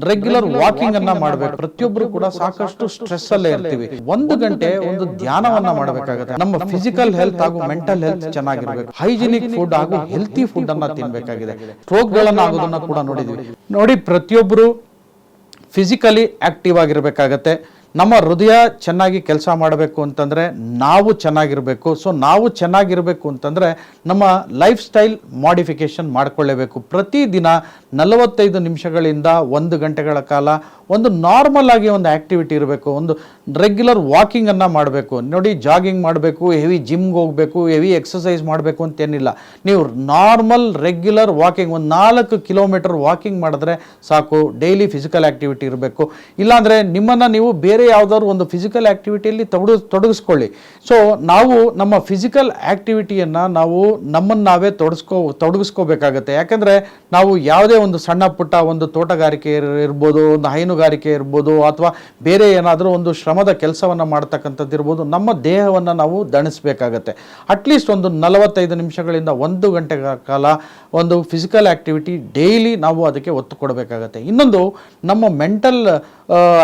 Regular walking ಅನ್ನ ಮಾಡ್ಬೇಕು. ಪ್ರತಿಯೊಬ್ಬರು ಕೂಡ ಸಾಕಷ್ಟು ಸ್ಟ್ರೆಸ್ ಅಲ್ಲೇ ಇರ್ತೀವಿ. ಒಂದು ಗಂಟೆ ಒಂದು ಧ್ಯಾನವನ್ನ ಮಾಡಬೇಕಾಗುತ್ತೆ. ನಮ್ಮ ಫಿಸಿಕಲ್ ಹೆಲ್ತ್ ಹಾಗೂ ಮೆಂಟಲ್ ಹೆಲ್ತ್ ಚೆನ್ನಾಗಿರ್ಬೇಕು. ಹೈಜಿನಿಕ್ ಫುಡ್ ಹಾಗೂ ಹೆಲ್ತಿ ಫುಡ್ ಅನ್ನ ತಿನ್ಬೇಕಾಗಿದೆ. ಸ್ಟ್ರೋಕ್ ಗಳನ್ನ ಆಗೋದನ್ನ ಕೂಡ ನೋಡಿದ್ವಿ. ನೋಡಿ ಪ್ರತಿಯೊಬ್ಬರು ಫಿಸಿಕಲಿ ಆಕ್ಟಿವ್ ಆಗಿರ್ಬೇಕಾಗತ್ತೆ. ನಮ್ಮ ಹೃದಯ ಚೆನ್ನಾಗಿ ಕೆಲಸ ಮಾಡಬೇಕು ಅಂತಂದರೆ ನಾವು ಚೆನ್ನಾಗಿರಬೇಕು. ಸೊ ನಾವು ಚೆನ್ನಾಗಿರಬೇಕು ಅಂತಂದರೆ ನಮ್ಮ ಲೈಫ್ ಸ್ಟೈಲ್ ಮಾಡಿಫಿಕೇಷನ್ ಮಾಡ್ಕೊಳ್ಳೇಬೇಕು ಪ್ರತಿದಿನ ನಲವತ್ತೈದು ನಿಮಿಷಗಳಿಂದ ಒಂದು ಗಂಟೆಗಳ ಕಾಲ ಒಂದು ನಾರ್ಮಲ್ ಆಗಿ ಒಂದು ಆ್ಯಕ್ಟಿವಿಟಿ ಇರಬೇಕು. ಒಂದು ರೆಗ್ಯುಲರ್ ವಾಕಿಂಗನ್ನು ಮಾಡಬೇಕು. ನೋಡಿ ಜಾಗಿಂಗ್ ಮಾಡಬೇಕು ಹೆವಿ ಜಿಮ್ಗೆ ಹೋಗಬೇಕು ಹೆವಿ ಎಕ್ಸಸೈಸ್ ಮಾಡಬೇಕು ಅಂತೇನಿಲ್ಲ. ನೀವು ನಾರ್ಮಲ್ ರೆಗ್ಯುಲರ್ ವಾಕಿಂಗ್ ಒಂದು ನಾಲ್ಕು ಕಿಲೋಮೀಟರ್ ವಾಕಿಂಗ್ ಮಾಡಿದ್ರೆ ಸಾಕು. ಡೈಲಿ ಫಿಸಿಕಲ್ ಆ್ಯಕ್ಟಿವಿಟಿ ಇರಬೇಕು. ಇಲ್ಲಾಂದರೆ ನಿಮ್ಮನ್ನು ನೀವು ಬೇರೆ ಯಾವುದಾದ್ರು ಒಂದು ಫಿಸಿಕಲ್ ಆ್ಯಕ್ಟಿವಿಟಿಯಲ್ಲಿ ತೊಡಗ, ತೊಡಗಿಸ್ಕೊಳ್ಳಿ. ಸೊ ನಾವು ನಮ್ಮ ಫಿಸಿಕಲ್ ಆ್ಯಕ್ಟಿವಿಟಿಯನ್ನು ನಾವು ನಮ್ಮನ್ನು ನಾವೇ ತೊಡಗಿಸ್ಕೋ ತೊಡಗಿಸ್ಕೋಬೇಕಾಗತ್ತೆ. ಯಾಕೆಂದರೆ ನಾವು ಯಾವುದೇ ಒಂದು ಸಣ್ಣ ಪುಟ್ಟ ಒಂದು ತೋಟಗಾರಿಕೆ ಇರ್- ಇರ್ಬೋದು, ಒಂದು ಹೈನುಗಾರಿಕೆ ಇರ್ಬೋದು, ಅಥವಾ ಬೇರೆ ಏನಾದರೂ ಒಂದು ಶ್ರಮದ ಕೆಲಸವನ್ನು ಮಾಡ್ತಕ್ಕಂಥದ್ದು ಇರ್ಬೋದು, ನಮ್ಮ ದೇಹವನ್ನು ನಾವು ದಣಿಸ್ಬೇಕಾಗತ್ತೆ. ಅಟ್ಲೀಸ್ಟ್ ಒಂದು ನಲವತ್ತೈದು ನಿಮಿಷಗಳಿಂದ ಒಂದು ಗಂಟೆ ಕಾಲ ಒಂದು ಫಿಸಿಕಲ್ ಆ್ಯಕ್ಟಿವಿಟಿ ಡೈಲಿ ನಾವು ಅದಕ್ಕೆ ಒತ್ತು ಕೊಡಬೇಕಾಗತ್ತೆ. ಇನ್ನೊಂದು, ನಮ್ಮ ಮೆಂಟಲ್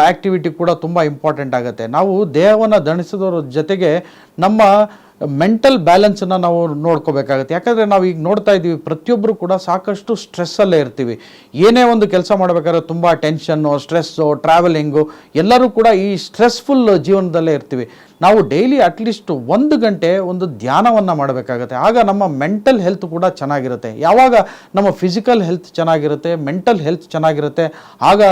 ಆ್ಯಕ್ಟಿವಿಟಿ ಕೂಡ ತುಂಬ ಇಂಪಾರ್ಟೆಂಟ್ ಆಗುತ್ತೆ. ನಾವು ದೇಹವನ್ನು ದಣಿಸೋದ್ರ ಜೊತೆಗೆ ನಮ್ಮ ಮೆಂಟಲ್ ಬ್ಯಾಲೆನ್ಸನ್ನು ನಾವು ನೋಡ್ಕೋಬೇಕಾಗತ್ತೆ. ಯಾಕಂದರೆ ನಾವು ಈಗ ನೋಡ್ತಾ ಇದ್ದೀವಿ ಪ್ರತಿಯೊಬ್ಬರು ಕೂಡ ಸಾಕಷ್ಟು ಸ್ಟ್ರೆಸ್ಸಲ್ಲೇ ಇರ್ತೀವಿ. ಏನೇ ಒಂದು ಕೆಲಸ ಮಾಡಬೇಕಾದ್ರೆ ತುಂಬ ಟೆನ್ಷನ್ನು ಸ್ಟ್ರೆಸ್ಸು ಟ್ರಾವೆಲಿಂಗು ಎಲ್ಲರೂ ಕೂಡ ಈ ಸ್ಟ್ರೆಸ್ಫುಲ್ ಜೀವನದಲ್ಲೇ ಇರ್ತೀವಿ. ನಾವು ಡೈಲಿ ಅಟ್ಲೀಸ್ಟ್ ಒಂದು ಗಂಟೆ ಒಂದು ಧ್ಯಾನವನ್ನು ಮಾಡಬೇಕಾಗತ್ತೆ. ಆಗ ನಮ್ಮ ಮೆಂಟಲ್ ಹೆಲ್ತ್ ಕೂಡ ಚೆನ್ನಾಗಿರುತ್ತೆ. ಯಾವಾಗ ನಮ್ಮ ಫಿಸಿಕಲ್ ಹೆಲ್ತ್ ಚೆನ್ನಾಗಿರುತ್ತೆ ಮೆಂಟಲ್ ಹೆಲ್ತ್ ಚೆನ್ನಾಗಿರುತ್ತೆ, ಆಗ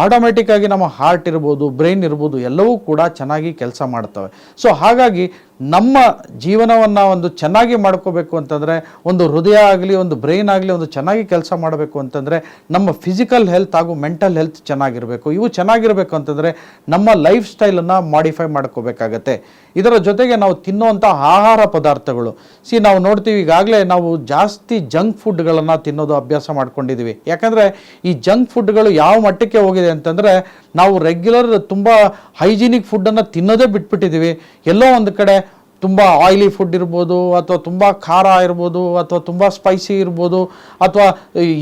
ಆಟೋಮೆಟಿಕ್ ಆಗಿ ನಮ್ಮ ಹಾರ್ಟ್ ಇರ್ಬೋದು ಬ್ರೈನ್ ಇರ್ಬೋದು, ಎಲ್ಲವೂ ಕೂಡ ಚೆನ್ನಾಗಿ ಕೆಲಸ ಮಾಡ್ತವೆ. ಸೊ ಹಾಗಾಗಿ ನಮ್ಮ ಜೀವನವನ್ನು ಒಂದು ಚೆನ್ನಾಗಿ ಮಾಡ್ಕೋಬೇಕು ಅಂತಂದರೆ, ಒಂದು ಹೃದಯ ಆಗಲಿ, ಒಂದು ಬ್ರೈನ್ ಆಗಲಿ, ಒಂದು ಚೆನ್ನಾಗಿ ಕೆಲಸ ಮಾಡಬೇಕು ಅಂತಂದರೆ, ನಮ್ಮ ಫಿಸಿಕಲ್ ಹೆಲ್ತ್ ಹಾಗೂ ಮೆಂಟಲ್ ಹೆಲ್ತ್ ಚೆನ್ನಾಗಿರಬೇಕು. ಇವು ಚೆನ್ನಾಗಿರಬೇಕು ಅಂತಂದರೆ, ನಮ್ಮ ಲೈಫ್ ಸ್ಟೈಲನ್ನು ಮಾಡಿಫೈ ಮಾಡ್ಕೋಬೇಕಾಗತ್ತೆ. ಇದರ ಜೊತೆಗೆ ನಾವು ತಿನ್ನುವಂಥ ಆಹಾರ ಪದಾರ್ಥಗಳು. ಸಿ, ನಾವು ನೋಡ್ತೀವಿ, ಈಗಾಗಲೇ ನಾವು ಜಾಸ್ತಿ ಜಂಕ್ ಫುಡ್ಗಳನ್ನು ತಿನ್ನೋದು ಅಭ್ಯಾಸ ಮಾಡ್ಕೊಂಡಿದ್ದೀವಿ ಯಾಕಂದರೆ, ಈ ಜಂಕ್ ಫುಡ್ಗಳು ಯಾವ ಮಟ್ಟಕ್ಕೆ ಹೋಗಿದೆ ಅಂತಂದರೆ ನಾವು ರೆಗ್ಯುಲರ್ ತುಂಬ ಹೈಜಿನಿಕ್ ಫುಡ್ಡನ್ನು ತಿನ್ನೋದೇ ಬಿಟ್ಬಿಟ್ಟಿದ್ದೀವಿ ಎಲ್ಲೋ ಒಂದು ಕಡೆ ತುಂಬ ಆಯಿಲಿ ಫುಡ್ ಇರ್ಬೋದು, ಅಥವಾ ತುಂಬ ಖಾರ ಇರ್ಬೋದು, ಅಥವಾ ತುಂಬ ಸ್ಪೈಸಿ ಇರ್ಬೋದು, ಅಥವಾ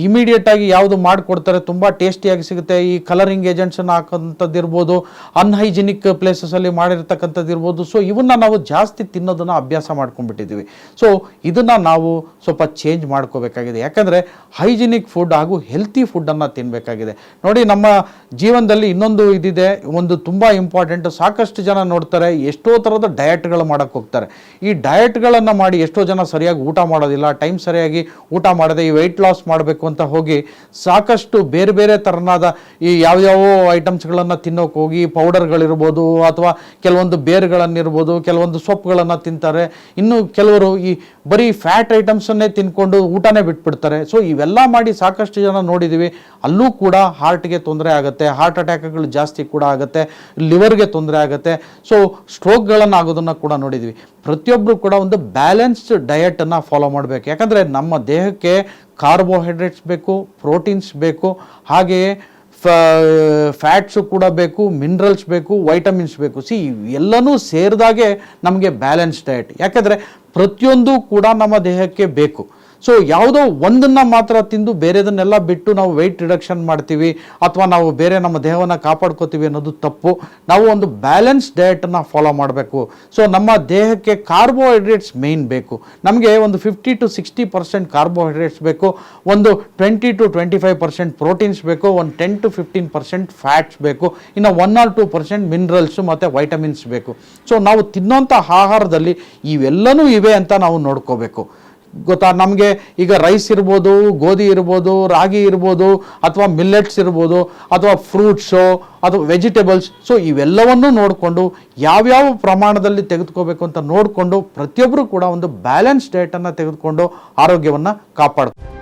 ಇಮಿಡಿಯೇಟಾಗಿ ಯಾವುದು ಮಾಡಿಕೊಡ್ತಾರೆ ತುಂಬ ಟೇಸ್ಟಿಯಾಗಿ ಸಿಗುತ್ತೆ. ಈ ಕಲರಿಂಗ್ ಏಜೆಂಟ್ಸನ್ನು ಹಾಕೋಂಥದ್ದು ಇರ್ಬೋದು ಅನ್ಹೈಜಿನಿಕ್ ಪ್ಲೇಸಸಲ್ಲಿ ಮಾಡಿರ್ತಕ್ಕಂಥದ್ದು ಇರ್ಬೋದು. ಸೊ ಇವನ್ನ ನಾವು ಜಾಸ್ತಿ ತಿನ್ನೋದನ್ನು ಅಭ್ಯಾಸ ಮಾಡ್ಕೊಂಡ್ಬಿಟ್ಟಿದ್ದೀವಿ. ಸೊ ಇದನ್ನು ನಾವು ಸ್ವಲ್ಪ ಚೇಂಜ್ ಮಾಡ್ಕೋಬೇಕಾಗಿದೆ. ಯಾಕಂದರೆ ಹೈಜಿನಿಕ್ ಫುಡ್ ಹಾಗೂ ಹೆಲ್ತಿ ಫುಡ್ಡನ್ನು ತಿನ್ನಬೇಕಾಗಿದೆ ನೋಡಿ, ನಮ್ಮ ಜೀವನದಲ್ಲಿ ಇನ್ನೊಂದು ಇದಿದೆ. ಒಂದು ತುಂಬ ಇಂಪಾರ್ಟೆಂಟ್ ಸಾಕಷ್ಟು ಜನ ನೋಡ್ತಾರೆ, ಎಷ್ಟೋ ಥರದ ಡಯಟ್ಗಳು ಮಾಡೋಕ್ಕೆ ಹೋಗ್ತಾರೆ. ಈ ಡಯಟ್ಗಳನ್ನು ಮಾಡಿ ಎಷ್ಟೋ ಜನ ಸರಿಯಾಗಿ ಊಟ ಮಾಡೋದಿಲ್ಲ, ಟೈಮ್ ಸರಿಯಾಗಿ ಊಟ ಮಾಡದೆ ಈ ವೆಯ್ಟ್ ಲಾಸ್ ಮಾಡಬೇಕು ಅಂತ ಹೋಗಿ ಸಾಕಷ್ಟು ಬೇರೆ ಬೇರೆ ಥರನಾದ ಈ ಯಾವ್ಯಾವ ಐಟಮ್ಸ್ಗಳನ್ನು ತಿನ್ನೋಕೆ ಹೋಗಿ, ಪೌಡರ್ಗಳಿರ್ಬೋದು ಅಥವಾ ಕೆಲವೊಂದು ಬೇರ್ಗಳನ್ನಿರ್ಬೋದು, ಕೆಲವೊಂದು ಸೊಪ್ಪುಗಳನ್ನು ತಿಂತಾರೆ. ಇನ್ನು ಕೆಲವರು ಈ ಬರೀ ಫ್ಯಾಟ್ ಐಟಮ್ಸನ್ನೇ ತಿನ್ಕೊಂಡು ಊಟನೇ ಬಿಟ್ಬಿಡ್ತಾರೆ. ಸೊ ಇವೆಲ್ಲ ಮಾಡಿ ಸಾಕಷ್ಟು ಜನ ನೋಡಿದ್ದೀವಿ ಅಲ್ಲೂ ಕೂಡ ಹಾರ್ಟ್ಗೆ ತೊಂದರೆ ಆಗುತ್ತೆ ಹಾರ್ಟ್ ಅಟ್ಯಾಕ್ಗಳು ಜಾಸ್ತಿ ಕೂಡ ಆಗುತ್ತೆ ಲಿವರ್ಗೆ ತೊಂದರೆ ಆಗುತ್ತೆ. ಸೊ ಸ್ಟ್ರೋಕ್ಗಳನ್ನು ಆಗೋದನ್ನು ಕೂಡ ನೋಡಿದ್ವಿ. ಪ್ರತಿಯೊಬ್ಬರು ಕೂಡ ಒಂದು ಬ್ಯಾಲೆನ್ಸ್ಡ್ ಡಯಟನ್ನು ಫಾಲೋ ಮಾಡಬೇಕು. ಯಾಕಂದರೆ ನಮ್ಮ ದೇಹಕ್ಕೆ ಕಾರ್ಬೋಹೈಡ್ರೇಟ್ಸ್ ಬೇಕು ಪ್ರೋಟೀನ್ಸ್ ಬೇಕು, ಹಾಗೆಯೇ ಫ್ಯಾಟ್ಸು ಕೂಡ ಬೇಕು ಮಿನರಲ್ಸ್ ಬೇಕು ವೈಟಮಿನ್ಸ್ ಬೇಕು. ಸಿ ಎಲ್ಲನೂ ಸೇರಿದಾಗೆ ನಮಗೆ ಬ್ಯಾಲೆನ್ಸ್ ಡಯಟ್ ಯಾಕಂದರೆ ಪ್ರತಿಯೊಂದು ಕೂಡ ನಮ್ಮ ದೇಹಕ್ಕೆ ಬೇಕು. ಸೊ ಯಾವುದೋ ಒಂದನ್ನು ಮಾತ್ರ ತಿಂದು ಬೇರೆದನ್ನೆಲ್ಲ ಬಿಟ್ಟು ನಾವು ವೆಯ್ಟ್ ರಿಡಕ್ಷನ್ ಮಾಡ್ತೀವಿ ಅಥವಾ ನಾವು ಬೇರೆ ನಮ್ಮ ದೇಹವನ್ನು ಕಾಪಾಡ್ಕೋತೀವಿ ಅನ್ನೋದು ತಪ್ಪು. ನಾವು ಒಂದು ಬ್ಯಾಲೆನ್ಸ್ ಡಯಟನ್ನು ಫಾಲೋ ಮಾಡಬೇಕು. ಸೊ ನಮ್ಮ ದೇಹಕ್ಕೆ ಕಾರ್ಬೋಹೈಡ್ರೇಟ್ಸ್ ಮೇಯ್ನ್ ಬೇಕು. ನಮಗೆ ಒಂದು fifty to sixty percent carbohydrates ಬೇಕು. ಒಂದು twenty to twenty five percent proteins ಬೇಕು. ಒಂದು ten to fifteen percent fats ಬೇಕು. ಇನ್ನು one or two percent minerals ಮತ್ತು ವೈಟಮಿನ್ಸ್ ಬೇಕು. ಸೊ ನಾವು ತಿನ್ನೋಂಥ ಆಹಾರದಲ್ಲಿ ಇವೆಲ್ಲನೂ ಇವೆ. ಅಂತ ನಾವು ನೋಡ್ಕೋಬೇಕು. ಗೊತ್ತಾ? ನಮಗೆ ಈಗ ರೈಸ್ ಇರ್ಬೋದು, ಗೋಧಿ ಇರ್ಬೋದು, ರಾಗಿ ಇರ್ಬೋದು, ಅಥವಾ ಮಿಲ್ಲೆಟ್ಸ್ ಇರ್ಬೋದು, ಅಥವಾ ಫ್ರೂಟ್ಸು ಅಥವಾ ವೆಜಿಟೇಬಲ್ಸ್ ಸೊ ಇವೆಲ್ಲವನ್ನೂ ನೋಡಿಕೊಂಡು ಯಾವ್ಯಾವ ಪ್ರಮಾಣದಲ್ಲಿ ತೆಗೆದುಕೋಬೇಕು ಅಂತ ನೋಡಿಕೊಂಡು ಪ್ರತಿಯೊಬ್ಬರು ಕೂಡ ಒಂದು ಬ್ಯಾಲೆನ್ಸ್ ಡೇಟನ್ನು ತೆಗೆದುಕೊಂಡು ಆರೋಗ್ಯವನ್ನು ಕಾಪಾಡ್ಕೊ